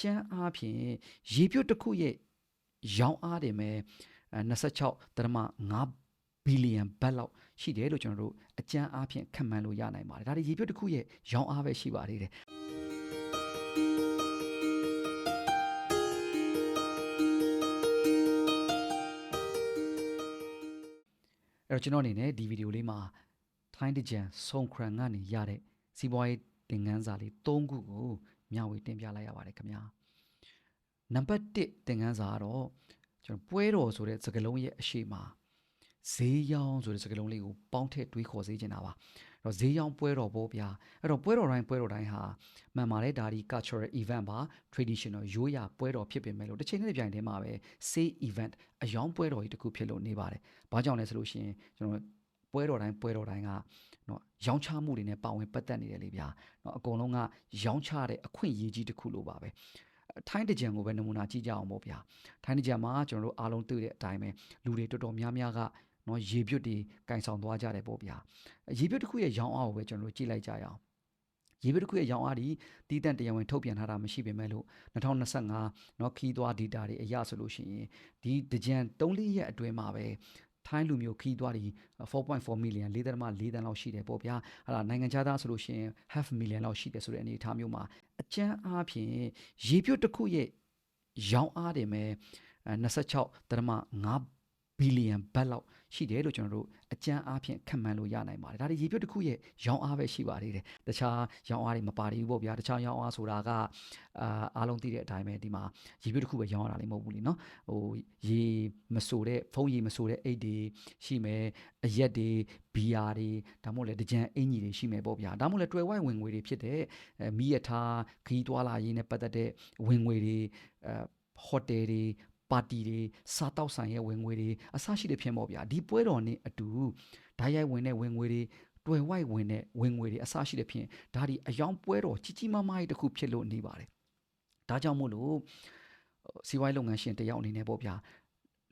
ကျန်းအားဖြင့်ရေပြုတ်တစ်ခုရဲ့ရောင်းအားတယ်မဲ့26.5ဘီလီယံဘတ်လောက်ရှိတယ်လို့ကျွန်တော်တို့အကျန်းအားဖြင့်ခန့်မှန်းလို့ရနိုင်ပါတယ်ဒါတွေရေပြုတ်တစ်ခုရဲ့ရောင်းအားပဲရှိပါသေးတယ်အဲ့တော့ကျွန်တော်အနေနဲ့ဒီဗီဒီယိုလေးမှာထိုင်းတကြံဆုံခရန်ကနေရတဲ့စီးပွားရေးသင်ခန်းစာလေး၃ခုကို မျှဝေတင်ပြလိုက်ရပါတယ်ခင်ဗျာနံပါတ်1သင်ခန်းစာကတော့ကျွန်တော်ပွဲတော်ဆိုတဲ့စကားလုံးရဲ့အရှိမှာဈေးရောင်းဆိုတဲ့စကားလုံးလေးကိုပေါင်းထည့်တွေးခေါ်စေချင်တာပါအဲ့တော့ဈေးရောင်းပွဲတော်ပေါ့ဗျာအဲ့တော့ပွဲတော်တိုင်းပွဲတော်တိုင်းဟာမှန်ပါတယ်ဒါဒီ cultural event ပါ traditional ရိုးရာပွဲတော်ဖြစ်ပေမဲ့လို့တစ်ချိန်နဲ့တစ်ပြိုင်တည်းမှာပဲ sale event အယောင်းပွဲတော်ကြီးတစ်ခုဖြစ်လို့နေပါတယ်ဘာကြောင့်လဲဆိုလို့ရှိရင်ကျွန်တော်ပွဲတော်တိုင်းပွဲတော်တိုင်းက เนาะရောင်းချမှုတွေနဲ့ပါဝင်ပတ်သက်နေတယ်လေဗျာเนาะအကုန်လုံးကရောင်းချတဲ့အခွင့်အရေးကြီးတစ်ခုလို့ပါပဲထိုင်းတကြံကိုပဲနမူနာကြည့်ကြအောင်ပေါ့ဗျာထိုင်းတကြံမှာကျွန်တော်တို့အားလုံးတွေ့တဲ့အတိုင်းပဲလူတွေတော်တော်များများကနော်ရေပြုတ်တွေကင်ဆောင်သွားကြတယ်ပေါ့ဗျာရေပြုတ်တစ်ခုရဲ့ရောင်းအားကိုပဲကျွန်တော်တို့ကြည့်လိုက်ကြရအောင်ရေပြုတ်တစ်ခုရဲ့ရောင်းအားဒီတည်တံ့တရားဝင်ထုတ်ပြန်ထားတာမရှိပေမဲ့လို့2025เนาะခီးသွား data တွေအရဆိုလို့ရှိရင်ဒီတကြံ3-4ရက်အတွင်းမှာပဲ ထိုင်းလူမျိုးခီးသွားဒီ4.4 million 4.4တန်းလောက်ရှိတယ်ပေါ့ဗျာဟာလာနိုင်ငံခြားသားဆိုလို့ရှိရင် half million လောက်ရှိတယ်ဆိုတဲ့အနေအထားမျိုးမှာအကျန်းအားဖြင့်ရေပြုတ်တစ်ခုရဲ့ရောင်းအားတယ်မဲ့26.5 ဘီလီယံဘတ်လောက်ရှိတယ်လို့ကျွန်တော်တို့အကြမ်းအားဖြင့်ခန့်မှန်းလို့ရနိုင်ပါတယ်ဒါတွေရေပြုတ်တစ်ခုရဲ့ရောင်းအားပဲရှိပါသေးတယ်တခြားရောင်းအားတွေမပါသေးဘူးပေါ့ဗျာတခြားရောင်းအားဆိုတာကအာအားလုံးသိတဲ့အတိုင်းပဲဒီမှာရေပြုတ်တစ်ခုပဲရောင်းရတာလည်းမဟုတ်ဘူးလीနော်ဟိုရေမဆိုတဲ့ဖုံးရေမဆိုတဲ့အိတ်တွေရှိမယ်အရက်တွေဘီယာတွေဒါမှမဟုတ်လည်းတကြံအင်ကြီးတွေရှိမယ်ပေါ့ဗျာဒါမှမဟုတ်လည်းတွယ်ဝိုင်းဝင်ငွေတွေဖြစ်တဲ့မီးရထားခီးတွာလာရေးနဲ့ပတ်သက်တဲ့ဝင်ငွေတွေအဲဟိုတယ်တွေ ပါတီတွေစားတောက်ဆိုင်ရဲ့ဝင်ငွေတွေအစရှိတဲ့ဖြစ်မော့ဗျာဒီပွဲတော်နဲ့အတူဓာတ်ရိုက်ဝင်တဲ့ဝင်ငွေတွေတွေ့ဝိုက်ဝင်တဲ့ဝင်ငွေတွေအစရှိတဲ့ဖြစ်ဒါဒီအယောင်ပွဲတော်ကြီးကြီးမားမားကြီးတစ်ခုဖြစ်လို့နေပါတယ်ဒါကြောင့်မို့လို့စီးပွားရေးလုပ်ငန်းရှင်တယောက်အနေနဲ့ပေါ့ဗျာ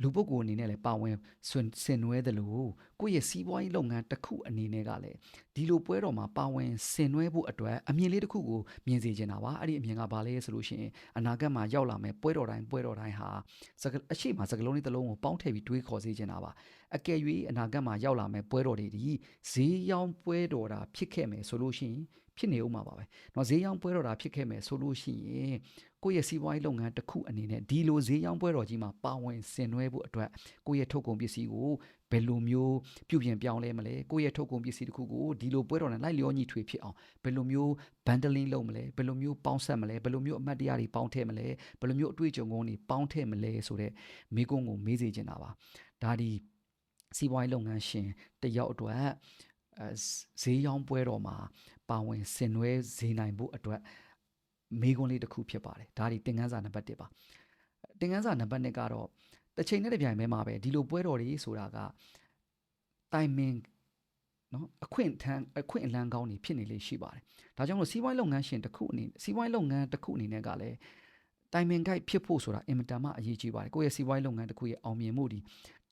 လူပုဂ္ဂိုလ်အနေနဲ့လည်းပါဝင်ဆွင်ဆင်နွှဲသလိုကိုယ့်ရဲ့စီးပွားရေးလုပ်ငန်းတစ်ခုအနေနဲ့ကလည်းဒီလိုပွဲတော်မှာပါဝင်ဆင်နွှဲဖို့အတွက်အမြင်လေးတစ်ခုကိုမြင်စေချင်တာပါအဲ့ဒီအမြင်ကဘာလဲဆိုလို့ရှိရင်အနာဂတ်မှာရောက်လာမယ်ပွဲတော်တိုင်းပွဲတော်တိုင်းဟာစကအရှိမစကလုံးလေးတစ်လုံးကိုပေါင်းထည့်ပြီးတွေးခေါ်စေချင်တာပါအကယ်၍အနာဂတ်မှာရောက်လာမယ်ပွဲတော်တွေဒီဈေးရောင်းပွဲတော်တာဖြစ်ခဲ့မယ်ဆိုလို့ရှိရင် ဖြစ်နေဦးမှာပါပဲเนาะဈေးရောင်းပွဲတော်တာဖြစ်ခဲ့မယ်ဆိုလို့ရှိရင်ကိုယ့်ရဲ့စီးပွားရေးလုပ်ငန်းတစ်ခုအနေနဲ့ဒီလိုဈေးရောင်းပွဲတော်ကြီးမှာပါဝင်ဆင်နွှဲဖို့အတွက်ကိုယ့်ရဲ့ထုတ်ကုန်ပစ္စည်းကိုဘယ်လိုမျိုးပြုပြင်ပြောင်းလဲမလဲကိုယ့်ရဲ့ထုတ်ကုန်ပစ္စည်းတစ်ခုကိုဒီလိုပွဲတော်နဲ့လိုက်လျောညီထွေဖြစ်အောင်ဘယ်လိုမျိုး bundling လုပ်မလဲဘယ်လိုမျိုးပေါင်းဆက်မလဲဘယ်လိုမျိုးအမှတ်တရတွေပေါင်းထည့်မလဲဘယ်လိုမျိုးအတွေ့အကြုံကောင်းတွေပေါင်းထည့်မလဲဆိုတဲ့မိကုန်းကိုမေးစေချင်တာပါဒါဒီစီးပွားရေးလုပ်ငန်းရှင်တယောက်အတွက်အဲဈေးရောင်းပွဲတော်မှာ ပါဝင်ဆင်နွှဲဈေးနိုင်ဖို့အတွက်မေးခွန်းလေးတစ်ခုဖြစ်ပါတယ်ဒါဒီသင်ခန်းစာနံပါတ်1ပါသင်ခန်းစာနံပါတ်2ကတော့တစ်ချိန်နဲ့တစ်ပြိုင်တည်းမှာပဲဒီလိုပွဲတော်တွေဆိုတာကတိုင်မင်နော်အခွင့်ထမ်းအခွင့်အလန်းကောင်းနေဖြစ်နေလေရှိပါတယ်ဒါကြောင့်လို့စီးပွားရေးလုပ်ငန်းရှင်တစ်ခုအနေစီးပွားရေးလုပ်ငန်းတစ်ခုအနေနဲ့ကလည်းတိုင်မင်ဂိုက်ဖြစ်ဖို့ဆိုတာအင်မတန်မှအရေးကြီးပါတယ်ကိုယ့်ရဲ့စီးပွားရေးလုပ်ငန်းတစ်ခုရဲ့အောင်မြင်မှုဒီ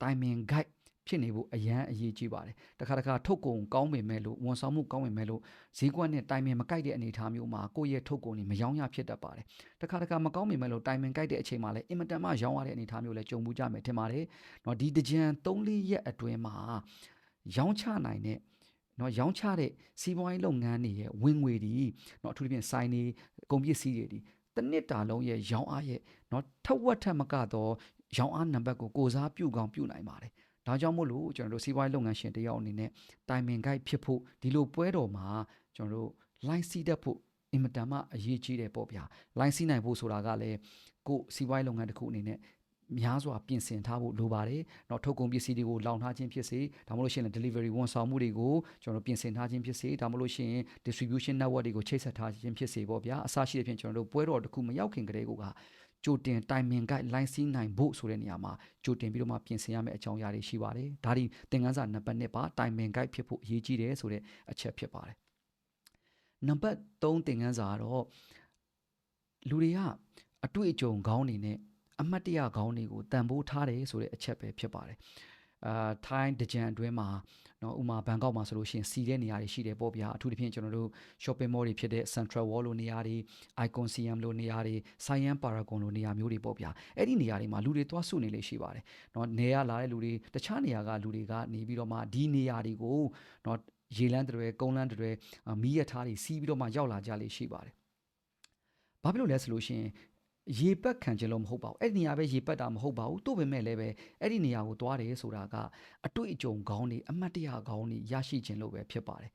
တိုင်မင်ဂိုက် ဖြစ်နေဖို့အရန်အရေးကြီးပါတယ်တခါတခါထုတ်ကုန်ကောင်းပေမဲ့လို့ဝန်ဆောင်မှုကောင်းပေမဲ့လို့ဈေးကွက်နဲ့တိုင်ပင်မကိုက်တဲ့အနေအထားမျိုးမှာကိုယ့်ရဲ့ထုတ်ကုန်တွေမယောင်းရဖြစ်တတ်ပါတယ်တခါတခါမကောင်းပေမဲ့လို့တိုင်ပင်ကိုက်တဲ့အချိန်မှာလည်းအင်မတန်မှရောင်းရတဲ့အနေအထားမျိုးလည်းကြုံမှုကြမယ်ထင်ပါတယ်เนาะဒီတကြံ3-4ရက်အတွင်းမှာရောင်းချနိုင်တဲ့เนาะရောင်းချတဲ့စီးပွားရေးလုပ်ငန်းတွေရဲ့ဝင်ငွေတွေเนาะအထူးသဖြင့်ဆိုင်တွေကုန်ပစ္စည်းတွေဒီတနစ်တာလုံးရဲ့ရောင်းအားရဲ့เนาะထက်ဝက်ထက်မကတော့ရောင်းအားနံပါတ်ကိုကိုစားပြုကောင်းပြုနိုင်ပါတယ် ဒါကြောင့်မို့လို့ကျွန်တော်တို့စီးပွားရေးလုပ်ငန်းရှင်တယောက်အနေနဲ့တိုင်ပင်ဂိုက်ဖြစ်ဖို့ဒီလိုပွဲတော်မှာကျွန်တော်တို့ line စီးတတ်ဖို့အင်မတန်မှအရေးကြီးတယ်ပေါ့ဗျာ line စီးနိုင်ဖို့ဆိုတာကလည်းကိုစီးပွားရေးလုပ်ငန်းတစ်ခုအနေနဲ့များစွာပြင်ဆင်ထားဖို့လိုပါတယ်။တော့ထုတ်ကုန်ပစ္စည်းတွေကိုလောင်ထားခြင်းဖြစ်စေဒါမှမဟုတ်ရှင်လည်း delivery ဝန်ဆောင်မှုတွေကိုကျွန်တော်ပြင်ဆင်ထားခြင်းဖြစ်စေဒါမှမဟုတ်ရှင် distribution network တွေကိုချိတ်ဆက်ထားခြင်းဖြစ်စေပေါ့ဗျာ။အစရှိတဲ့ဖြင့်ကျွန်တော်တို့ပွဲတော်တစ်ခုမရောက်ခင်ကတည်းက ကြိုတင်တိုင်မင်ကိုက်လိုင်းစီးနိုင်ဖို့ဆိုတဲ့နေရာမှာကြိုတင်ပြီးတော့မှပြင်ဆင်ရမယ့်အကြောင်းအရာတွေရှိပါတယ်။ဒါဒီသင်ခန်းစာနံပါတ်1ပါတိုင်မင်ကိုက်ဖြစ်ဖို့အရေးကြီးတယ်ဆိုတဲ့အချက်ဖြစ်ပါတယ်။နံပါတ်3သင်ခန်းစာကတော့လူတွေကအတွေ့အကြုံကောင်းနေနဲ့အမှတ်တရကောင်းတွေကိုတန်ဖိုးထားတယ်ဆိုတဲ့အချက်ပဲဖြစ်ပါတယ် အာထိုင်းတကြံအတွင်းမှာနော်ဥမာဘန်ကောက်မှာဆိုလို့ရှိရင်စီတဲ့နေရာတွေရှိတယ်ပေါ့ဗျာအထူးသဖြင့်ကျွန်တော်တို့ shopping mall တွေဖြစ်တဲ့ Central World လိုနေရာတွေ Icon CM လိုနေရာတွေ Siam Paragon လိုနေရာမျိုးတွေပေါ့ဗျာအဲ့ဒီနေရာတွေမှာလူတွေသွားစုနေလေရှိပါတယ်နော်နေရလာတဲ့လူတွေတခြားနေရာကလူတွေကနေပြီးတော့မှဒီနေရာတွေကိုနော်ရေလန်းတွေကုန်းလန်းတွေအာမီးရထားတွေစီးပြီးတော့မှရောက်လာကြလေရှိပါတယ်ဘာဖြစ်လို့လဲဆိုလို့ရှိရင် ရေပက်ခံခြင်းလို့မဟုတ်ပါဘူးအဲ့ဒီနေရာပဲရေပက်တာမဟုတ်ပါဘူးတို့ပေမဲ့လည်းပဲအဲ့ဒီနေရာကိုသွားတယ်ဆိုတာကအတွေ့အကြုံကောင်းတွေအမှတ်တရကောင်းတွေရရှိခြင်းလို့ပဲဖြစ်ပါတယ်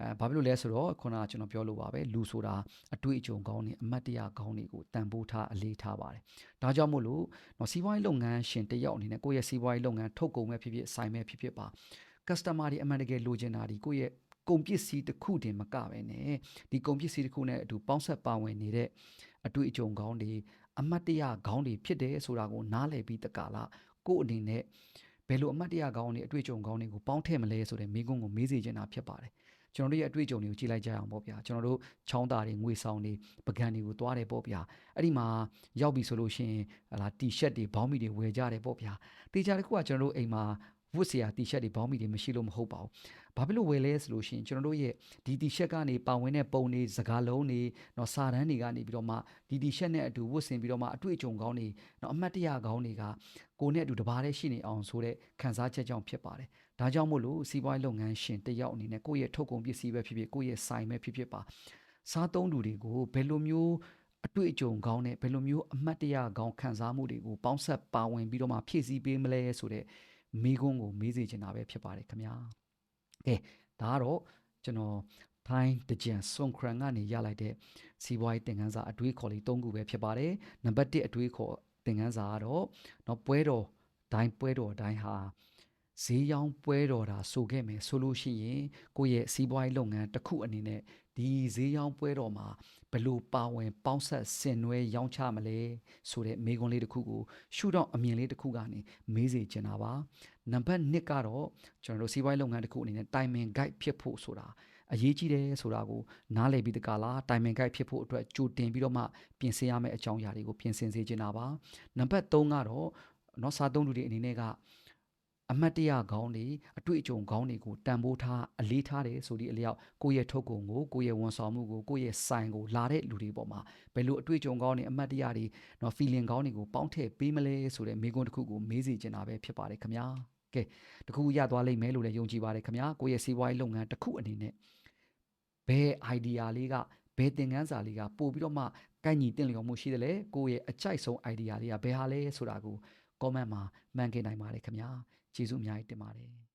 အဲဘာဖြစ်လို့လဲဆိုတော့ခုနကကျွန်တော်ပြောလို့ပါပဲလူဆိုတာအတွေ့အကြုံကောင်းတွေအမှတ်တရကောင်းတွေကိုတန်ဖိုးထားအလေးထားပါတယ်ဒါကြောင့်မို့လို့နော်စီးပွားရေးလုပ်ငန်းရှင်တစ်ယောက်အနေနဲ့ကိုယ့်ရဲ့စီးပွားရေးလုပ်ငန်းထုတ်ကုန်မဲ့ဖြစ်ဖြစ်ဆိုင်မဲ့ဖြစ်ဖြစ်ပါ customer တွေအမှန်တကယ်လိုချင်တာဒီကိုယ့်ရဲ့ကုန်ပစ္စည်းတစ်ခုတင်မကပဲနဲ့ဒီကုန်ပစ္စည်းတစ်ခုနဲ့အတူပေါင်းဆက်ပါဝင်နေတဲ့ အတွေ့အကြုံကောင်းတွေအမတ်တရခေါင်းတွေဖြစ်တယ်ဆိုတာကိုနားလည်ပြီးတကလားကို့အနေနဲ့ဘယ်လိုအမတ်တရခေါင်းတွေအတွေ့အကြုံခေါင်းတွေကိုပေါင်းထည့်မလဲဆိုတဲ့မိကုန်းကိုမေးစေချင်တာဖြစ်ပါတယ်ကျွန်တော်တို့ရဲ့အတွေ့အကြုံတွေကိုကြည့်လိုက်ကြအောင်ပေါ့ဗျာကျွန်တော်တို့ချောင်းသားတွေငွေဆောင်တွေပကံတွေကိုသွားတယ်ပေါ့ဗျာအဲ့ဒီမှာရောက်ပြီဆိုလို့ရှိရင်ဟလာတီရှပ်တွေဘောင်းမီတွေဝယ်ကြတယ်ပေါ့ဗျာတေချာတစ်ခုကကျွန်တော်တို့အိမ်မှာဝတ်စရာတီရှပ်တွေဘောင်းမီတွေမရှိလို့မဟုတ်ပါဘူး ဘာဖြစ်လို့ဝယ်လဲဆိုလို့ရှိရင်ကျွန်တော်တို့ရဲ့ဒီတီရှပ်ကနေပါဝင်တဲ့ပုံတွေစကားလုံးတွေတော့စာတန်းတွေကနေပြီးတော့မှဒီတီရှပ်နဲ့အတူဝတ်ဆင်ပြီးတော့မှအတွေ့အကြုံကောင်းတွေတော့အမှတ်တရကောင်းတွေကကိုယ်နဲ့အတူတဘာတည်းရှိနေအောင်ဆိုတဲ့ခံစားချက်ကြောင့်ဖြစ်ပါတယ်ဒါကြောင့်မို့လို့စီးပွားရေးလုပ်ငန်းရှင်တယောက်အနေနဲ့ကိုယ့်ရဲ့ထုတ်ကုန်ပစ္စည်းပဲဖြစ်ဖြစ်ကိုယ့်ရဲ့ဆိုင်ပဲဖြစ်ဖြစ်ပါစားသုံးသူတွေကိုဘယ်လိုမျိုးအတွေ့အကြုံကောင်းနဲ့ဘယ်လိုမျိုးအမှတ်တရကောင်းခံစားမှုတွေကိုပေါင်းဆက်ပါဝင်ပြီးတော့မှဖြည့်ဆည်းပေးမလဲဆိုတဲ့မိကုန်းကိုမေးစေချင်တာပဲဖြစ်ပါတယ်ခင်ဗျာ ကဲဒါကတော့ကျွန်တော်ထိုင်းတကြံဆွန်ခရန်ကနေရလိုက်တဲ့စီးပွားရေးသင်ခန်းစာအတွေးခေါ်လေး၃ခုပဲဖြစ်ပါတယ်နံပါတ်1အတွေးခေါ်သင်ခန်းစာကတော့တော့ပွဲတော်ဒိုင်းပွဲတော်ဒိုင်းဟာဈေးရောင်းပွဲတော်တာဆိုခဲ့မယ်ဆိုလို့ရှိရင်ကိုယ့်ရဲ့စီးပွားရေးလုပ်ငန်းတစ်ခုအနေနဲ့ဒီဈေးရောင်းပွဲတော်မှာဘယ်လိုပါဝင်ပေါင်းဆက်ဆင်နွှဲရောင်းချမလဲဆိုတဲ့မေးခွန်းလေးတစ်ခုကိုရှုထောင့်အမြင်လေးတစ်ခုကနေမေးစေချင်တာပါ နံပါတ်1ကတော့ကျွန်တော်တို့စီးပွားရေးလုပ်ငန်းတစ်ခုအနေနဲ့ timing guide ဖြစ်ဖို့ဆိုတာအရေးကြီးတယ်ဆိုတာကိုနားလည်ပြီးတကလား timing guide ဖြစ်ဖို့အတွက်ကြိုတင်ပြီးတော့မှပြင်ဆင်ရမယ့်အကြောင်းအရာတွေကိုပြင်ဆင်စေချင်တာပါနံပါတ်3ကတော့เนาะစားသုံးသူတွေအနေနဲ့ကအမတ်တရခေါင်းတွေအတွေ့အကြုံခေါင်းတွေကိုတန်ဖိုးထားအလေးထားတယ်ဆိုဒီအလျောက်ကိုယ့်ရဲ့ထုတ်ကုန်ကိုကိုယ့်ရဲ့ဝန်ဆောင်မှုကိုကိုယ့်ရဲ့ဆိုင်ကိုလာတဲ့လူတွေပေါ်မှာဘယ်လိုအတွေ့အကြုံခေါင်းတွေအမတ်တရတွေနော် feeling ခေါင်းတွေကိုပေါင်းထည့်ပေးမလဲဆိုတဲ့မိကွန်းတစ်ခုကိုမေးစီချင်တာပဲဖြစ်ပါတယ်ခင်ဗျာ ကဲတခုရသွားလိမ့်မယ်လို့လည်းယုံကြည်ပါတယ်ခင်ဗျာကိုယ့်ရဲ့စီးပွားရေးလုပ်ငန်းတစ်ခုအနေနဲ့ဘယ် idea လေးကဘယ်သင်ခန်းစာလေးကပို့ပြီးတော့မှကိုက်ညီတင့်လျော်မှုရှိတယ်လေကိုယ့်ရဲ့အကြိုက်ဆုံး idea လေးကဘယ်ဟာလဲဆိုတာကို comment မှာမှန်ခဲ့နိုင်ပါတယ်ခင်ဗျာကျေးဇူးအများကြီးတင်ပါတယ်